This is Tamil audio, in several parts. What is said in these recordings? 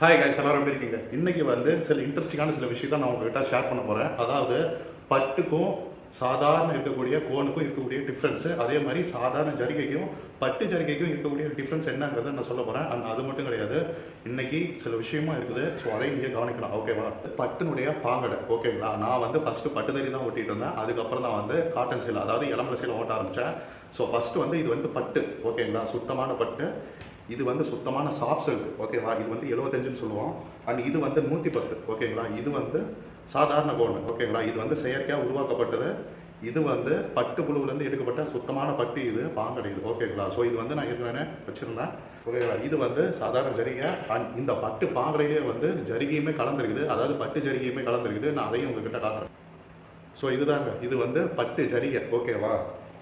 ஹாய் காய்ஸ் எல்லாரும் எப்படி இருக்கீங்க? இன்னைக்கு வந்து சில இன்ட்ரெஸ்டிங்கான சில விஷயத்தை நான் உங்ககிட்ட ஷேர் பண்ண போறேன். அதாவது பட்டுக்கும் சாதாரண இருக்கக்கூடிய கோனுக்கும் இருக்கக்கூடிய டிஃப்ரென்ஸ் அதே மாதிரி சாதாரண ஜரிகைக்கும் பட்டு ஜரிகைக்கும் இருக்கக்கூடிய டிஃப்ரென்ஸ் என்னங்கிறத நான் சொல்ல போறேன். அண்ட் அது மட்டும் கிடையாது. இன்னைக்கு சில விஷயமா இருக்குது. ஸோ அதை நீங்க கவனிக்கலாம். ஓகேவா பட்டினுடைய பாங்கடை. ஓகேங்களா நான் வந்து ஃபர்ஸ்ட் பட்டு தறி தான் ஓட்டிட்டு இருந்தேன். அதுக்கப்புறம் தான் வந்து காட்டன் சீலை அதாவது இளம்பல சீலை ஓட்ட ஆரம்பிச்சேன். ஸோ ஃபர்ஸ்ட் வந்து இது வந்து பட்டு. ஓகேங்களா சுத்தமான பட்டு. இது வந்து சுத்தமான சாஃப்ட் சில்க் ஓகேவா இது வந்து எழுபத்தஞ்சுன்னு சொல்லுவோம். அண்ட் இது வந்து நூற்றி பத்து ஓகேங்களா இது வந்து சாதாரண கோன் ஓகேங்களா இது வந்து செயற்கையாக உருவாக்கப்பட்டது. இது வந்து பட்டு புழுவுலேருந்து எடுக்கப்பட்ட சுத்தமான பட்டு இது பாங்கடை இது ஓகேங்களா ஸோ இது வந்து நான் ஏற்கனவே வச்சுருந்தேன் ஓகேங்களா இது வந்து சாதாரண ஜரிகை அண்ட் இந்த பட்டு பாங்கடையிலே வந்து ஜரிகையுமே கலந்துருக்குது. அதாவது பட்டு ஜரிகையுமே கலந்துருக்குது. நான் அதையும் உங்ககிட்ட காட்டுறேன். ஸோ இதுதாங்க இது வந்து பட்டு ஜரிகை ஓகேவா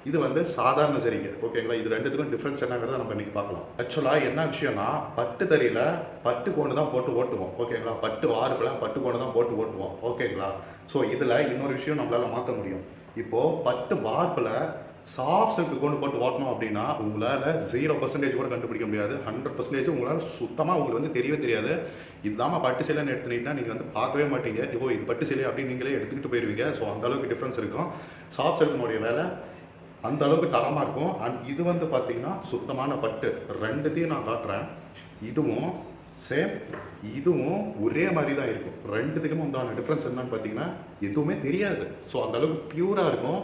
இது வந்து சாதாரண சரிங்க. ஓகேங்களா? இது ரெண்டுத்துக்கும் டிஃப்ரென்ஸ் என்னங்கிறத நம்ம இன்னைக்கு பார்க்கலாம். ஆக்சுவலாக என்ன விஷயம்னா பட்டு தறியில் பட்டு கோண்டு தான் போட்டு ஓட்டுவோம். ஓகேங்களா? பட்டு வார்பில் பட்டு கோண்டு தான் போட்டு ஓட்டுவோம். ஓகேங்களா? ஸோ இதில் இன்னொரு விஷயம் நம்மளால் மாற்ற முடியும். இப்போது பட்டு வார்ப்பில் சாஃப்ட் சில்க் கொண்டு போட்டு ஓட்டணும் அப்படின்னா உங்களால் ஜீரோ பர்சன்டேஜ் கூட கண்டுபிடிக்க முடியாது. ஹண்ட்ரட் பர்சன்டேஜ் உங்களால் சுத்தமாக உங்களுக்கு வந்து தெரியவே தெரியாது. இல்லாமல் பட்டு சேலைன்னு எடுத்துனீங்கன்னா நீங்கள் வந்து பார்க்கவே மாட்டீங்க. ஓ இது பட்டு சேலை அப்படின்னு நீங்களே எடுத்துக்கிட்டு போயிருவீங்க. ஸோ அந்த அளவுக்கு டிஃப்ரென்ஸ் இருக்கும். சாஃப்ட் சில்கினுடைய வேலை அந்த அளவுக்கு தரமாக இருக்கும். அண்ட் இது வந்து பார்த்தீங்கன்னா சுத்தமான பட்டு. ரெண்டுத்தையும் நான் காட்டுறேன். இதுவும் சேம் இதுவும் ஒரே மாதிரி தான் இருக்கும். ரெண்டுத்துக்கும் உண்டான டிஃப்ரென்ஸ் என்னன்னு பார்த்தீங்கன்னா எதுவுமே தெரியாது. ஸோ அந்த அளவுக்கு பியூராக இருக்கும்.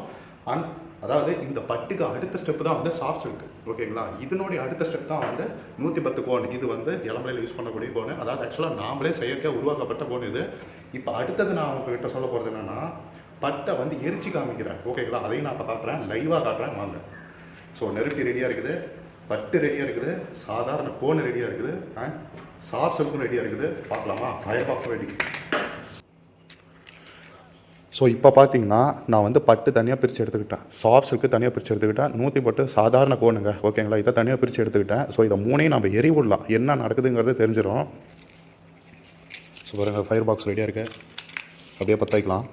அண்ட் அதாவது இந்த பட்டுக்கு அடுத்த ஸ்டெப் தான் வந்து சாஃப்ட் சில்க் ஓகேங்களா இதனுடைய அடுத்த ஸ்டெப் தான் வந்து நூற்றி பத்து கோன் இது வந்து இளமலையில் யூஸ் பண்ணக்கூடிய கோன் அதாவது ஆக்சுவலாக நாமளே செயற்கையாக உருவாக்கப்பட்ட கோன் இது. இப்போ அடுத்தது நான் உங்ககிட்ட சொல்ல போகிறது என்னன்னா பட்டை வந்து எரிச்சு காமிக்கிறேன் ஓகேங்களா அதையும் நான் இப்போ காட்டுறேன். லைவாக காட்டுறேன். வாங்க. ஸோ நெருப்பி ரெடியாக இருக்குது. பட்டு ரெடியாக இருக்குது. சாதாரண கோன் ரெடியாக இருக்குது. அண்ட் சாஃப்ட் சில்க்கும் ரெடியாக இருக்குது. பார்க்கலாமா? ஃபயர் பாக்ஸ் ரெடி ஸோ இப்போ பார்த்தீங்கன்னா நான் வந்து பட்டு தனியாக பிரித்து எடுத்துக்கிட்டேன். சாஃப்ட் சில்க்கு தனியாக பிரித்து எடுத்துக்கிட்டேன். நூற்றி பட்டு சாதாரண கோனுங்க. ஓகேங்களா இதை தனியாக பிரித்து எடுத்துக்கிட்டேன். ஸோ இதை மூணையும் நம்ம எரி விடலாம் என்ன நடக்குதுங்கிறது தெரிஞ்சிடும் ஸோ பாருங்கள் ஃபயர் பாக்ஸ் ரெடியாக இருக்குது அப்படியே பற்ற வைக்கலாம்.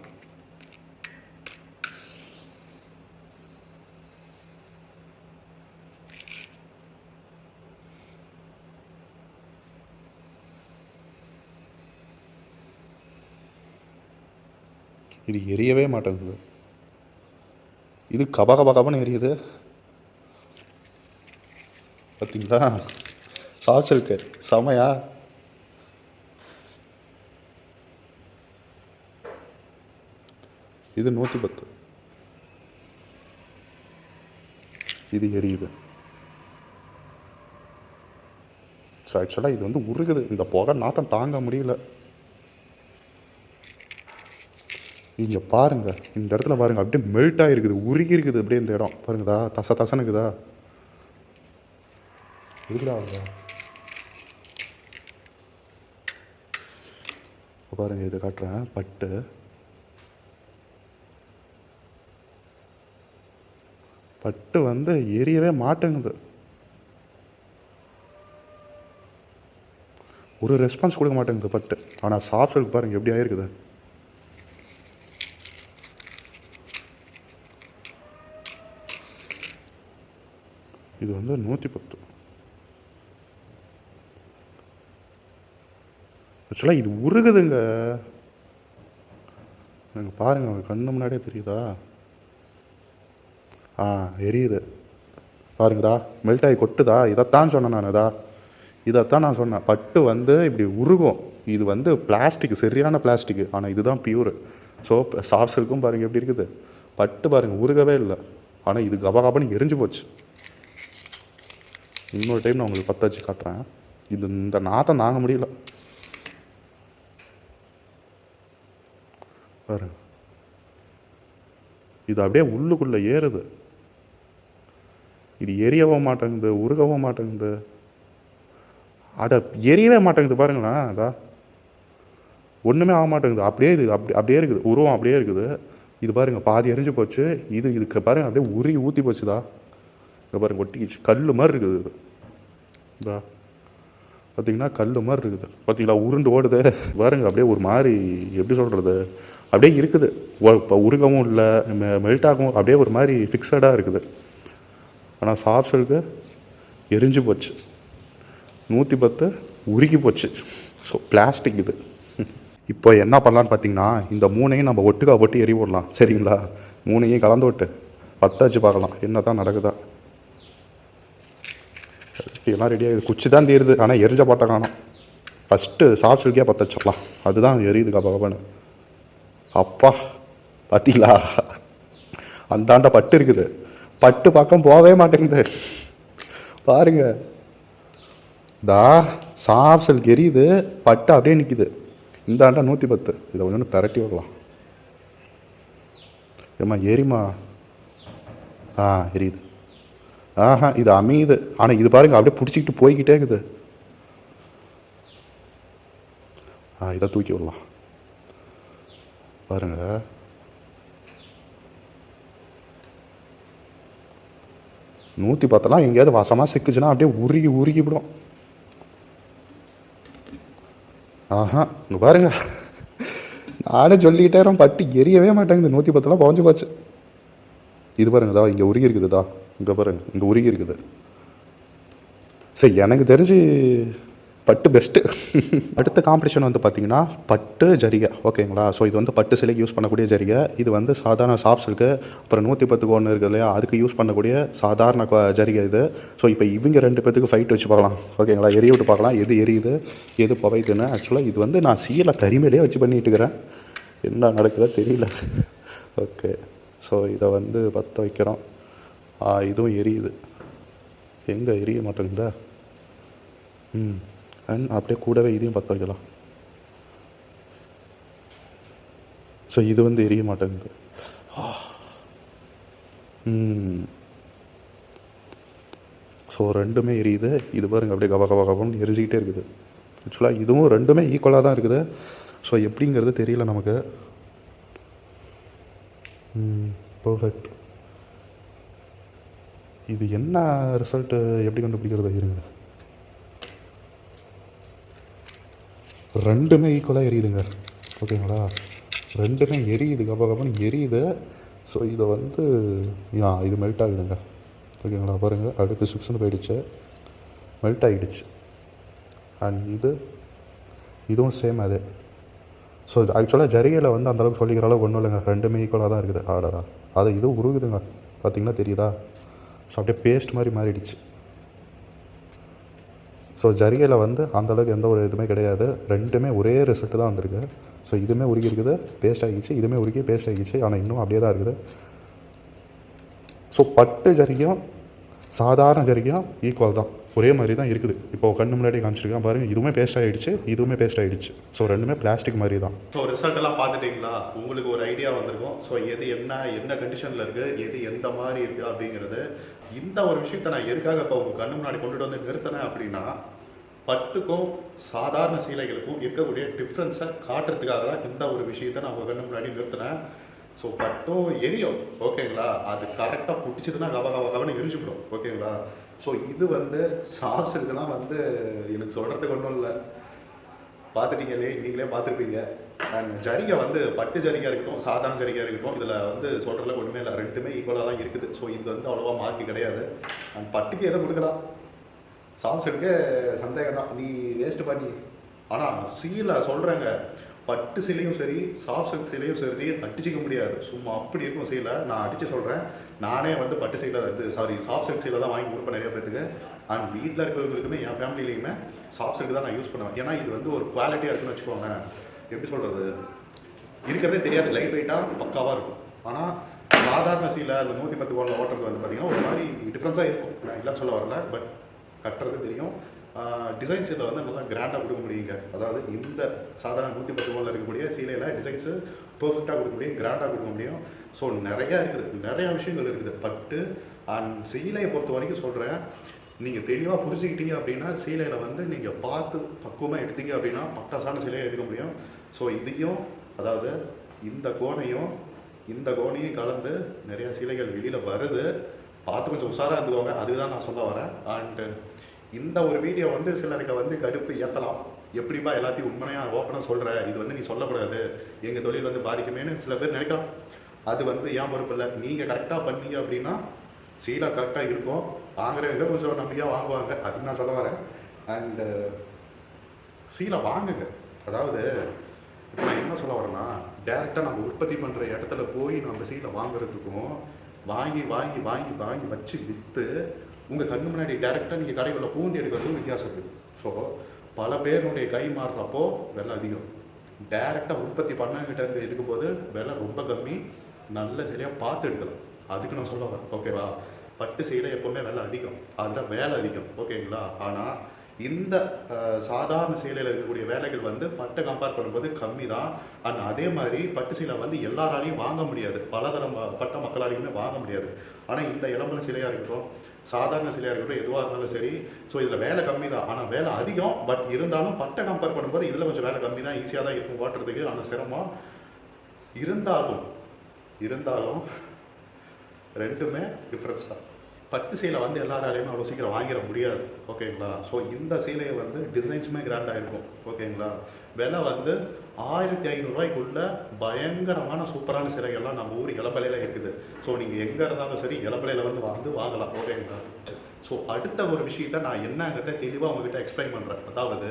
இது எரியவே மாட்டேங்குது. இது கப கபன்னு எரியுது. பார்த்தீங்களா சாஸ் இருக்கு. செமையா. இது நூற்றி பத்து. இது எரியுது. ஸோ ஆக்சுவலாக இது வந்து உருகுது. இந்த புகை நாத்தம் தாங்க முடியல. இங்கே பாருங்க இந்த இடத்துல பாருங்க அப்படியே மெல்ட் ஆகிருக்குது உருகி இருக்குது அப்படியே இந்த இடம். பாருங்கதா தச தசனுக்குதா இருக்குதா ஆகுதா பாருங்க இதை காட்டுறேன் பட்டு. பட்டு வந்து எரியவே மாட்டேங்குது. ஒரு ரெஸ்பான்ஸ் கொடுக்க மாட்டேங்குது பட்டு. ஆனால் சாஃப்ட் சில்க் பாருங்க எப்படி ஆயிருக்குது? இது வந்து நூற்றி பத்து ஆக்சுவலாக இது உருகுதுங்க. நாங்கள் பாருங்கள் உங்க கண்ணு முன்னாடியே தெரியுதா? ஆ எரியுது. பாருங்கதா மெல்ட் ஆகி கொட்டுதா? இதைத்தான் சொன்னேன் நான் இதா. இதைத்தான் நான் சொன்னேன். பட்டு வந்து இப்படி உருகும். இது வந்து பிளாஸ்டிக் சரியான பிளாஸ்டிக். ஆனால் இதுதான் பியூர். ஸோ சாஃப்ட் சில்க்கும் பாருங்கள் எப்படி இருக்குது. பட்டு பாருங்கள் உருகவே இல்லை. ஆனால் இது கபகபன்னு எரிஞ்சு போச்சு. இன்னொரு டைம் நான் உங்களுக்கு பற்ற வச்சு காட்டுறேன். இது இந்த நாத்தம் தாங்க முடியல. பாரு. இது அப்படியே உள்ளுக்குள்ளே ஏறுது. இது எரியவும் மாட்டேங்குது உருகவும் மாட்டேங்குது. அதை எரியவே மாட்டேங்குது பாருங்களேன் அதா. ஒன்றுமே ஆக மாட்டேங்குது. அப்படியே இது அப்படி அப்படியே இருக்குது. உருவம் அப்படியே இருக்குது. இது பாருங்க பாதி எரிஞ்சு போச்சு. இது இதுக்கு பாருங்கள் அப்படியே உருகி ஊற்றி போச்சுதா. இங்கே பாருங்கள் ஒட்டிக்கிச்சு கல் மாதிரி இருக்குது இது. இதா பார்த்தீங்கன்னா கல் மாதிரி இருக்குது. பார்த்தீங்களா உருண்டு ஓடுது. பாருங்க அப்படியே ஒரு மாதிரி எப்படி சொல்கிறது அப்படியே இருக்குது. இப்போ உருகவும் இல்லை மெல்ட் ஆகவும் அப்படியே ஒரு மாதிரி ஃபிக்ஸடாக இருக்குது. ஆனால் சாஃப்ட் சில்க்கு எரிஞ்சு போச்சு. நூற்றி பத்து உருகி போச்சு. ஸோ பிளாஸ்டிக் இது. இப்போ என்ன பண்ணலான்னு பார்த்தீங்கன்னா இந்த மூணையும் நம்ம ஒட்டுக்கா போட்டு எரி விடலாம் சரிங்களா? மூணையும் கலந்து விட்டு பத்தாச்சு பார்க்கலாம். என்ன தான் நடக்குதா? எல்லாம் ரெடியாகுது குச்சி தான் தீருது. ஆனால் எரிஞ்ச பாட்டை காணும். ஃபஸ்ட்டு சாஃப்ட் சில்கே பற்ற வச்சிடலாம் அதுதான் எரியுது கபகபன்னு அப்பா பார்த்தீங்களா அந்தாண்ட பட்டு இருக்குது. பட்டு பக்கம் போகவே மாட்டேங்குது. பாருங்க. தா சாஃப்ட் சில்க் எரியுது. பட்டு அப்படியே நிற்கிது இந்தாண்டா நூற்றி பத்து இதை கொஞ்சம் பரட்டி விடலாம். ஏம்மா எரிமா ஆ எரியுது. ஆஹா இது அமையுது. ஆனால் இது பாருங்க அப்படியே பிடிச்சிக்கிட்டு போய்கிட்டே இருக்குது. ஆ இதை தூக்கி விடலாம். பாருங்க. நூற்றி பத்தெல்லாம் எங்கேயாவது வசமாக சிக்குச்சுன்னா அப்படியே உருகி உருகி விடும். ஆஹா இங்கே பாருங்க. நானே சொல்லிக்கிட்டே பட்டு எரியவே மாட்டேங்குது. நூற்றி பத்தெல்லாம் பவஞ்சு போச்சு. இது பாருங்கதா இங்கே உருகி இருக்குதுதா? இங்கே பாருங்க இங்கே உருகி இருக்குது. சரி எனக்கு தெரிஞ்சு பட்டு பெஸ்ட்டு அடுத்த காம்படிஷன் வந்து பார்த்தீங்கன்னா பட்டு ஜரிகை. ஓகேங்களா ஸோ இது வந்து பட்டு சிலைக்கு யூஸ் பண்ணக்கூடிய ஜரிகை. இது வந்து சாதாரண சாஃப்ட் இருக்குது அப்புறம் நூற்றி பத்துக்கு ஒன்று இருக்குது இல்லையா? அதுக்கு யூஸ் பண்ணக்கூடிய சாதாரண ஜரிகை இது. ஸோ இப்போ இவங்க ரெண்டு பேத்துக்கு ஃபைட் வச்சு பார்க்கலாம். ஓகேங்களா எரிய விட்டு பார்க்கலாம். எது எரியுது? எது புகையுதுன்னு ஆக்சுவலாக இது வந்து நான் சீலை கரிமேலே வச்சு பண்ணிகிட்டு இருக்கிறேன். என்ன நடக்குதோ தெரியல. ஓகே ஸோ இதை வந்து பற்ற வைக்கிறோம். ஆயுதம் இதுவும் எரியுது. எங்கே எரிய மாட்டேங்குதா? ம் அண்ட் அப்படியே கூடவே இதையும் பற்ற வைக்கலாம். ஸோ இது வந்து எரிய மாட்டேங்குது. ம். ஸோ ரெண்டுமே எரியுது. இது பாருங்க அப்படியே கப கப எரிஞ்சிக்கிட்டே இருக்குது. ஆக்சுவலாக இதுவும் ரெண்டுமே ஈக்குவலாக தான் இருக்குது. ஸோ எப்படிங்கிறது தெரியல நமக்கு. பர்ஃபெக்ட் இது என்ன ரிசல்ட்டு எப்படி கண்டுபிடிக்கிறது? இருங்க. ரெண்டுமே ஈக்குவலாக எரியுதுங்க. ஓகேங்களா? ரெண்டுமே எரியுது கப எரியுது. ஸோ இதை வந்து யா இது மெல்ட் ஆகுதுங்க. ஓகேங்களா? பாருங்கள் அடுத்து சிக்ஸ்னு போயிடுச்சு. மெல்ட் ஆகிடுச்சு அண்ட் இது இதுவும் சேம் அது. ஸோ ஆக்சுவலாக ஜரியலை வந்து அந்தளவுக்கு சொல்லிக்கிற அளவுக்கு ஒன்றும் இல்லைங்க. ரெண்டுமே ஈக்குவலாக தான் இருக்குது. ஆடரா அது இது உருகுதுங்க. பார்த்தீங்கன்னா தெரியுதா? ஸோ அப்படியே பேஸ்ட் மாதிரி மாறிடுச்சு. ஸோ ஜரிகையில் வந்து அந்த அளவுக்கு எந்த ஒரு இதுவுமே கிடையாது. ரெண்டுமே ஒரே ரிசல்ட்டு தான் வந்திருக்கு. ஸோ இதுவுமே உருகி இருக்குது பேஸ்ட் ஆகிடுச்சு. இதுவுமே உருகி பேஸ்ட் ஆகிடுச்சு. ஆனால் இன்னும் அப்படியே தான் இருக்குது. ஸோ பட்டு ஜரிகையும் சாதாரண ஜரிகையும் ஈக்குவல் தான். ஒரே மாதிரி தான் இருக்குது. இப்போ கண்ணு முன்னாடி காமிச்சிருக்கேன். பாருங்கள் இதுவுமே பேஸ்ட் ஆகிடுச்சு இதுவுமே பேஸ்ட் ஆகிடுச்சு ஸோ ரெண்டுமே பிளாஸ்டிக் மாதிரி தான். ஸோ ரிசல்ட் எல்லாம் பார்த்துட்டீங்களா? உங்களுக்கு ஒரு ஐடியா வந்திருக்கும். ஸோ எது என்ன என்ன கண்டிஷனில் இருக்குது எது எந்த மாதிரி இருக்குது அப்படிங்கிறது. இந்த ஒரு விஷயத்தை நான் எதுக்காக இப்போ உங்கள் கண்ணு முன்னாடி கொண்டுட்டு வந்து நிறுத்தினேன் அப்படின்னா பட்டுக்கும் சாதாரண சீலைகளுக்கும் இருக்கக்கூடிய டிஃப்ரென்ஸை காட்டுறதுக்காக தான் இந்த ஒரு விஷயத்தை நான் உங்கள் கண்ணு முன்னாடி நிறுத்தினேன். ஸோ பட்டும் oh, எரியும். ஓகேங்களா? அது கரெக்டாக பிடிச்சதுன்னா கவ கவ கவனம் எரிஞ்சுக்கிடும் ஓகேங்களா? ஸோ இது வந்து சாப்ஸ் இதெல்லாம் வந்து எனக்கு சொல்கிறதுக்கு ஒன்றும் இல்லை. பார்த்துட்டீங்களே நீங்களே பார்த்துருப்பீங்க அண்ட் ஜரிகை வந்து பட்டு ஜரிகை இருக்கட்டும் சாதாரண ஜரிகை இருக்கட்டும் இதில் வந்து சொல்கிறதுல ஒன்றுமே இல்லை. ரெண்டுமே ஈக்குவலாக தான் இருக்குது. ஸோ இது வந்து அவ்வளோவா மார்க் கிடையாது. அண்ட் பட்டுக்கு எதை கொடுக்கலாம்? சாம்சனுக்கு சந்தேகம் தான் நீ வேஸ்ட் பண்ணி. ஆனால் சீல சொல்கிறேங்க பட்டு சிலையும் சரி சாஃப்ட் சில்க் சிலையும் சரி அடிச்சிக்க முடியாது. சும்மா அப்படி இருக்கும் சீலை. நான் அடித்து சொல்கிறேன் நானே வந்து பட்டு சீலை இது சாரி சாஃப்ட் சில்க் சீலை தான் வாங்கி கொடுப்பேன் நிறைய பேத்துக்கு. அண்ட் வீட்டில் இருக்கிறவங்களுக்குமே என் ஃபேமிலிலையுமே சாஃப்ட் சில்க் தான் நான் யூஸ் பண்ணுவேன். ஏன்னா இது வந்து ஒரு குவாலிட்டியாக இருக்குன்னு வச்சுக்கோங்க. எப்படி சொல்கிறது இருக்கிறதே தெரியாது. லைட் வெயிட்டாக பக்காவாக இருக்கும். ஆனால் சாதாரண சீலை அந்த நூற்றி பத்து கோலில் ஓட்டுறது வந்து பார்த்தீங்கன்னா ஒரு மாதிரி டிஃப்ரென்ஸாக இருக்கும். நான் இல்லைன்னு சொல்ல வரல பட் கட்டுறது தெரியும். டிசைன்ஸ் இதில் வந்து நல்லா கிராண்டாக கொடுக்க முடியுங்க. அதாவது இந்த சாதாரண நூற்றி பத்து ரூபாயில் இருக்கக்கூடிய சீலையில் டிசைன்ஸு பர்ஃபெக்டாக கொடுக்க முடியும் கிராண்டாக கொடுக்க முடியும். ஸோ நிறையா இருக்குது. நிறையா விஷயங்கள் இருக்குது. பட்டு அண்ட் சீலையை பொறுத்த வரைக்கும் சொல்கிறேன் நீங்கள் தெளிவாக புரிஞ்சுக்கிட்டீங்க அப்படின்னா சீலையில் வந்து நீங்கள் பார்த்து பக்குவமாக எடுத்தீங்க அப்படின்னா பட்டாசான சீலையை எடுக்க முடியும். ஸோ இதையும் அதாவது இந்த கோணையும் இந்த கோணையும் கலந்து நிறையா சீலைகள் வெளியில் வருது. பார்த்து கொஞ்சம் உஷாராக இருந்துக்கோங்க. அதுதான் நான் சொல்ல வரேன். அண்டு இந்த ஒரு வீடியோ வந்து சிலருக்கு வந்து கடுப்பு ஏற்றலாம் எப்படிப்பா எல்லாத்தையும் உண்மையாக ஓப்பனாக சொல்கிற இது வந்து நீ சொல்லக்கூடாது. எங்கள் தொழில் வந்து பாதிக்குமேன்னு சில பேர் நினைக்கலாம். அது வந்து ஏன் பொறுப்பு இல்லை? நீங்கள் கரெக்டாக பண்ணீங்க அப்படின்னா சீலாக கரெக்டாக இருக்கும். வாங்குறவங்க கொஞ்சம் நம்பிக்கையாக வாங்குவாங்க. அதுக்கு நான் சொல்ல வரேன். அண்டு சீலை வாங்குங்க. அதாவது இப்போ நான் என்ன சொல்ல வரேன்னா டேரெக்டாக நம்ம உற்பத்தி பண்ணுற இடத்துல போய் நம்ம சீலை வாங்குறதுக்கும் வாங்கி வாங்கி வாங்கி வாங்கி வச்சு விற்று உங்கள் கண்ணு முன்னாடி டேரெக்டாக நீங்கள் கடைகளில் பூந்தி எடுக்கிறதுக்கும் வித்தியாசம் இருக்குது. ஸோ பல பேருடைய கை மாறுறப்போ விலை அதிகம். டேரெக்டாக உற்பத்தி பண்ணவங்கிட்ட இருந்து எடுக்கும்போது விலை ரொம்ப கம்மி. நல்ல சரியாக பார்த்து எடுக்கலாம். அதுக்கு நான் சொல்ல வரேன். ஓகேவா பட்டு சீலை எப்போவுமே விலை அதிகம். அதில் வேலை அதிகம். ஓகேங்களா ஆனால் இந்த சாதாரண சீலையில் இருக்கக்கூடிய வேலைகள் வந்து பட்டை கம்பேர் பண்ணும்போது கம்மி தான் அண்ட் அதே மாதிரி பட்டு சீலை வந்து எல்லாராலையும் வாங்க முடியாது. பலதரம் ம- பட்ட மக்களாலையுமே வாங்க முடியாது. ஆனால் இந்த இளம்பல சிலையாக இருக்கட்டும் சாதாரண சிலையாக இருக்கட்டும் எதுவாக இருந்தாலும் சரி ஸோ இதில் வேலை கம்மி தான் ஆனால் வேலை அதிகம் பட் இருந்தாலும் பட்டை கம்பேர் பண்ணும்போது இதில் கொஞ்சம் வேலை கம்மி தான் ஈஸியாக தான் இருக்கும் ஓட்டுறதுக்கு. ஆனால் சிரமம் இருந்தாலும் இருந்தாலும் ரெண்டுமே டிஃப்ரென்ஸ் தான். பட்டு சீலை வந்து எல்லாராலையுமே அவ்வளோ சீக்கிரம் வாங்கிட முடியாது. ஓகேங்களா? ஸோ இந்த சீலையை வந்து டிசைன்ஸுமே கிராண்டாக இருக்கும் ஓகேங்களா? விலை வந்து ஆயிரத்தி ஐநூறுரூவாய்க்குள்ள பயங்கரமான சூப்பரான சிலைகள்லாம் நம்ம ஊர் இளம்பலையில் இருக்குது. ஸோ நீங்கள் எங்கே இருந்தாலும் சரி இளம்பலையில் வந்து வந்து வாங்கலாம். ஓகேங்களா? ஸோ அடுத்த ஒரு விஷயத்த நான் என்னங்கிறத தெளிவாக உங்ககிட்ட எக்ஸ்பிளைன் பண்ணுறேன் அதாவது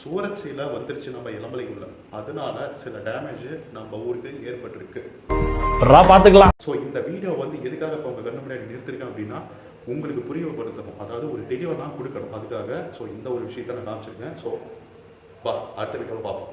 சூரத் சீலை வந்துருச்சு நம்ம இளம்பலைக்குள்ள அதனால சில டேமேஜ் நம்ம ஊருக்கு ஏற்பட்டிருக்கு. ரா பாத்துக்கலாம் ஸோ இந்த வீடியோ வந்து எதுக்காக இப்போ உங்கள் கண்ணு முன்னாடி நிறுத்திருக்கேன் அப்படின்னா உங்களுக்கு புரியப்படுத்தணும் அதாவது ஒரு தெளிவை நான் கொடுக்கணும். அதுக்காக ஸோ இந்த ஒரு விஷயத்த நான் காமிச்சிருக்கேன். ஸோ பா அடுத்த வீடியோவில் பார்ப்போம்.